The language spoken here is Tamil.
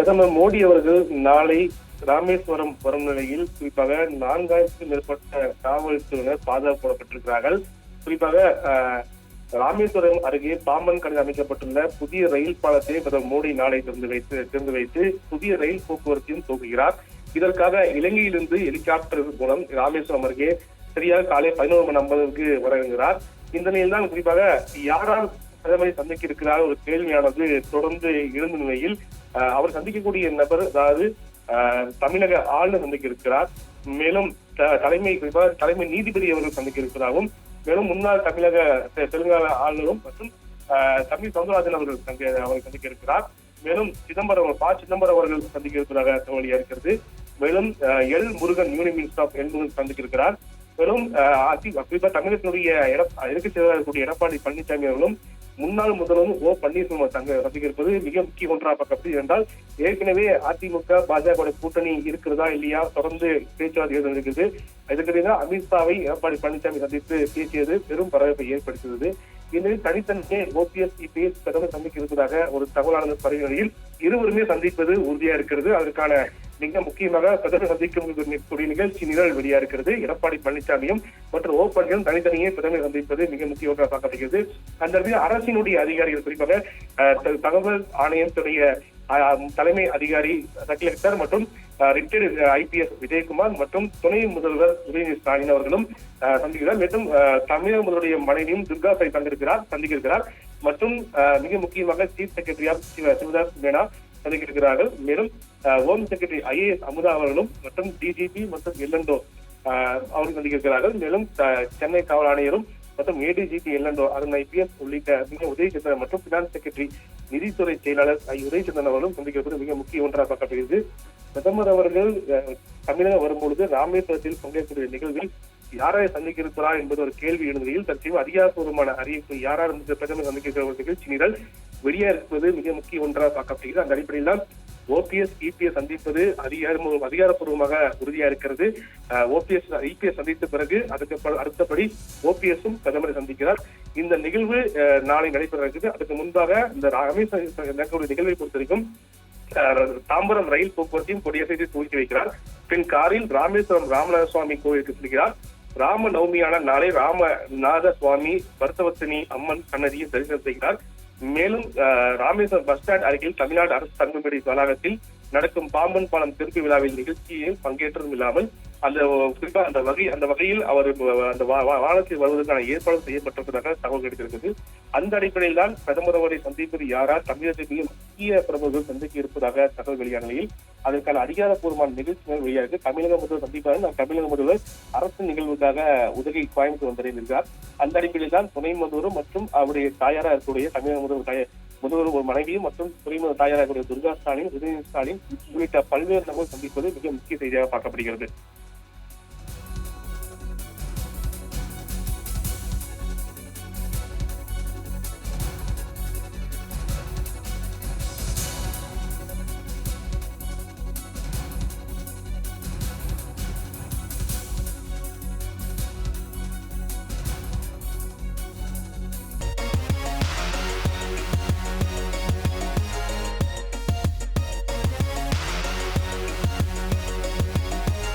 பிரதமர் மோடி அவர்கள் நாளை ராமேஸ்வரம் வரும் நிலையில் குறிப்பாக நான்காயிரத்துக்கும் மேற்பட்ட காவல்துறையினர் பாதுகாப்பு குறிப்பாக அஹ், ராமேஸ்வரம் அருகே பாம்பன் கடலில் அமைக்கப்பட்டுள்ள புதிய ரயில் பாலத்தை பிரதமர் மோடி நாளை திறந்து வைத்து திறந்து வைத்து புதிய ரயில் போக்குவரத்தையும் துவங்குகிறார் இதற்காக இலங்கையிலிருந்து ஹெலிகாப்டர் மூலம் ராமேஸ்வரம் அருகே சரியாக காலை பதினோரு மணி ஐம்பதுக்கு வருகிறார் இந்த நிலையில் தான் குறிப்பாக யாரால் பிரதமரை சந்திக்க இருக்கிறார் ஒரு கேள்வியானது தொடர்ந்து இருந்த நிலையில் அவர் சந்திக்கக்கூடிய நபர் அதாவது தமிழக ஆளுநர் சந்திக்க இருக்கிறார். மேலும் த- தலைமை தலைமை நீதிபதி அவர்கள் சந்திக்க இருக்கிறாரும் மேலும் முன்னாள் தமிழக தெலுங்கானா ஆளுநரும் மற்றும் தமிழ் சவுந்தரராஜன் அவர்கள் சந்தி- அவரை சந்திக்க இருக்கிறார். மேலும் சிதம்பரம் ப சிதம்பரம் அவர்கள் சந்திக்க இருப்பதாக தகவலியா இருக்கிறது. மேலும் அஹ், L Murugan union minister of L Murugan சந்திக்க இருக்கிறார். மேலும் குறிப்பா தமிழகத்தினுடைய எடப் இருக்கக்கூடிய எடப்பாடி பழனிசாமி அவர்களும் முன்னாள் முதல்வர் ஓ பன்னீர்செல்வம் தங்க சந்திக்கிறது இருப்பது மிக முக்கிய ஒன்றாக பார்க்கப்பட்டு என்றால் ஏற்கனவே அதிமுக பாஜக கூட்டணி இருக்கிறதா இல்லையா தொடர்ந்து பேச்சுவார்த்தை இருக்குது இதற்கிடையே அமித்ஷாவை எடப்பாடி பழனிசாமி சந்தித்து பேசியது பெரும் பரபரப்பை ஏற்படுத்தியது. இந்த தனித்தனியே ஓபிஎஸ் இபிஎஸ் பிரதமர் சந்திக்க இருப்பதாக ஒரு தகவலானது பரவிய நிலையில் இருவருமே சந்திப்பது உறுதியா இருக்கிறது. அதற்கான மிக முக்கியமாக பிரதமர் சந்திக்கும் கூடிய நிகழ்ச்சி நிரல் வெளியா இருக்கிறது. எடப்பாடி பழனிசாமியும் மற்றும் ஓ பன்னீரும் தனித்தனியே பிரதமர் சந்திப்பது மிக முக்கியமாக பார்க்கப்படுகிறது. அந்த இடத்தில் அரசினுடைய அதிகாரிகள் குறிப்பாக தகவல் ஆணையத்துடைய தலைமை அதிகாரி சக்லெக்டர் மற்றும் ரிட்டையர்டு ஐபிஎஸ் விஜயகுமார் மற்றும் துணை முதல்வர் உதயநிதி ஸ்டாலின் அவர்களும் அஹ், சந்திக்கிறார். மற்றும் தமிழக முதல்வருடைய மனைவியும் துர்கா சாய் சந்திருக்கிறார் சந்திக்கிறார் மற்றும் மிக முக்கியமாக சீஃப் செக்ரட்டரியார் சிவதாஸ் மேனா சந்திக்க மேலும் ஹோம் செக்ரட்டரி ஐஏஎஸ் அமுதா அவர்களும் மற்றும் டிஜிபி மற்றும் எல்லண்டோ அவர்கள் சந்திக்க மேலும் சென்னை காவல் ஆணையரும் மற்றும் ஏடிஜிபி எல்என்டோ அருண் ஐபிஎஸ் உள்ளிட்ட மிக உதயச்சந்திரன் மற்றும் பினான்ஸ் செக்ரட்டரி நிதித்துறை செயலாளர் ஐ. உதயச்சந்திரன் அவர்களும் சந்திக்கிறது மிக முக்கிய ஒன்றாக பார்க்கப்படுகிறது. பிரதமர் அவர்கள் அஹ், தமிழகம் வரும்பொழுது ராமேஸ்வரத்தில் பங்கேற்கக்கூடிய நிகழ்வில் யாரை சந்திக்க இருக்கிறார் என்பது ஒரு கேள்வி எழுந்தையில் தற்சமயம் அதிகாரப்பூர்வமான அறிவிப்பு யாரார் இந்த பிரதமர் சந்திக்கிற நிகழ்ச்சி நிரல் வெளியே இருப்பது மிக முக்கிய ஒன்றாக பார்க்கப்படுகிறது. அந்த அடிப்படையில் தான் ஓபிஎஸ் இபிஎஸ் சந்திப்பது அதிகார அதிகாரப்பூர்வமாக உறுதியா இருக்கிறது. ஓபிஎஸ் இபிஎஸ் சந்தித்த பிறகு அதுக்கு அடுத்தபடி ஓபிஎஸும் பிரதமரை சந்திக்கிறார். இந்த நிகழ்வு நாளை நடைபெற இருக்குது. அதுக்கு முன்பாக இந்த ராமேஸ்வரம் நடக்கக்கூடிய நிகழ்வை பொறுத்த வரைக்கும் தாம்பரம் ரயில் போக்குவரத்தையும் கொடியசைத்து துவக்கி வைக்கிறார். பின் காரில் ராமேஸ்வரம் ராமநாத சுவாமி கோவிலுக்கு செல்கிறார். ராம நவமியான நாளை ராமநாத சுவாமி பர்த்தவத்தினி அம்மன் சன்னதியை தரிசனம் செய்கிறார். மேலும் ராமேஸ்வரம் பஸ் ஸ்டாண்ட் அருகில் தமிழ்நாடு அரசு தங்கும்படி வளாகத்தில் நடக்கும் பாம்பன் பாலம் திறப்பு விழாவின் நிகழ்ச்சியில் பங்கேற்றதும் இல்லாமல் அந்த குறிப்பா அந்த வகை அந்த வகையில் அவர் அந்த வா- வருவதற்கான ஏற்பாடு செய்யப்பட்டிருப்பதாக தகவல் கிடைத்திருக்கிறது. அந்த அடிப்படையில் தான் பிரதமர் அவரை சந்திப்பது யாரா தமிழகத்திலேயே முக்கிய பிரமுகர்கள் சந்திக்க இருப்பதாக தகவல் வெளியான நிலையில் அதற்கான அதிகாரப்பூர்வமான நிகழ்ச்சிகள் வெளியாகிறது தமிழக முதல்வர் சந்திப்பாக நாம் தமிழக முதல்வர் அரசு நிகழ்வுக்காக உதகை கோயம்புத்தூர் வந்தடைந்திருக்கிறார். அந்த அடிப்படையில் தான் துணை முதல்வரும் மற்றும் அவருடைய தாயாரா இருக்கக்கூடிய தமிழக முதல்வர் தாய- முதல்வர் ஒரு மனைவியும் மற்றும் துறைமுக தாயாராக தாயாரா துர்கா ஸ்டாலின் உதயநிதி ஸ்டாலின் உள்ளிட்ட பல்வேறு நபர்கள் சந்திப்பது மிக முக்கிய செய்தியாக பார்க்கப்படுகிறது.